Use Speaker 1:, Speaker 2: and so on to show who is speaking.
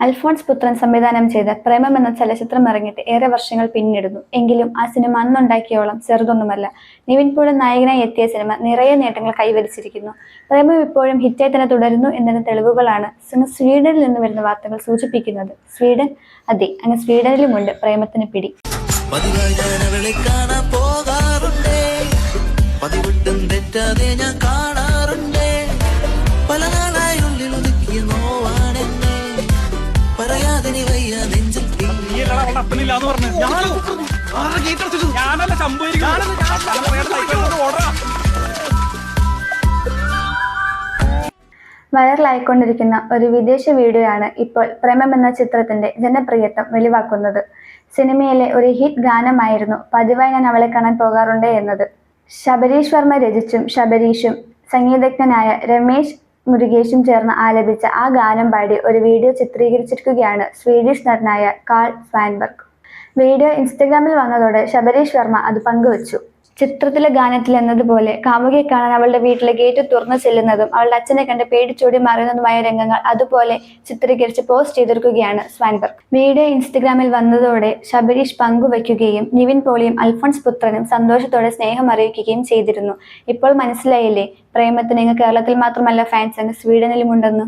Speaker 1: അൽഫോൺസ് പുത്രൻ സംവിധാനം ചെയ്ത പ്രേമം എന്ന ചലച്ചിത്രം ഇറങ്ങിയിട്ട് ഏറെ വർഷങ്ങൾ പിന്നിടുന്നു. എങ്കിലും ആ സിനിമ അന്നുണ്ടാക്കിയോളം ചെറുതൊന്നുമല്ല. നിവിൻ പോളി നായകനായി എത്തിയ സിനിമ നിറയെ നേട്ടങ്ങൾ കൈവരിച്ചിരിക്കുന്നു. പ്രേമം ഇപ്പോഴും ഹിറ്റായി തന്നെ തുടരുന്നു എന്നതിന് തെളിവുകളാണ് സിനിമ സ്വീഡനിൽ നിന്ന് വരുന്ന വാർത്തകൾ സൂചിപ്പിക്കുന്നത്. സ്വീഡൻ അതെ അങ്ങ് സ്വീഡനിലുമുണ്ട് പ്രേമത്തിന് പിടി.
Speaker 2: പതിവായി ഞാൻ
Speaker 3: ഞാനല്ല
Speaker 1: വൈറലായിക്കൊണ്ടിരിക്കുന്ന ഒരു വിദേശ വീഡിയോയാണ് ഇപ്പോൾ പ്രേമം എന്ന ചിത്രത്തിന്റെ ജനപ്രിയത്വം വെളിവാക്കുന്നത്. സിനിമയിലെ ഒരു ഹിറ്റ് ഗാനമായിരുന്നു പതിവായി ഞാൻ അവളെ കാണാൻ പോകാറുണ്ട് എന്നത്. ശബരീഷ് വർമ്മ രചിച്ചും ശബരീഷും സംഗീതജ്ഞനായ രമേശ് മുരുകേഷും ചേർന്ന് ആലപിച്ച ആ ഗാനം പാടി ഒരു വീഡിയോ ചിത്രീകരിച്ചിരിക്കുകയാണ് സ്വീഡിഷ് നടനായ കാൾ ഫാൻബർഗ് വീഡിയോ ഇൻസ്റ്റഗ്രാമിൽ വന്നതോടെ ശബരീഷ് വർമ്മ അത് പങ്കുവച്ചു. ചിത്രത്തിലെ ഗാനത്തിൽ എന്നതുപോലെ കാമുകിയെ കാണാൻ അവളുടെ വീട്ടിലെ ഗേറ്റ് തുറന്നു ചെല്ലുന്നതും അവളുടെ അച്ഛനെ കണ്ട് പേടിച്ചോടി മാറുന്നതുമായ രംഗങ്ങൾ അതുപോലെ ചിത്രീകരിച്ച് പോസ്റ്റ് ചെയ്തിരിക്കുകയാണ് സ്വാൻബർഗ്. വീഡിയോ ഇൻസ്റ്റഗ്രാമിൽ വന്നതോടെ ശബരീഷ് പങ്കുവയ്ക്കുകയും നിവിൻ പോളിയും അൽഫോൺസ് പുത്രനും സന്തോഷത്തോടെ സ്നേഹം അറിയിക്കുകയും ചെയ്തിരുന്നു. ഇപ്പോൾ മനസ്സിലായില്ലേ? പ്രേമത്തിന് കേരളത്തിൽ മാത്രമല്ല ഫാൻസ് അങ്ങ് സ്വീഡനിലുമുണ്ടെന്ന്.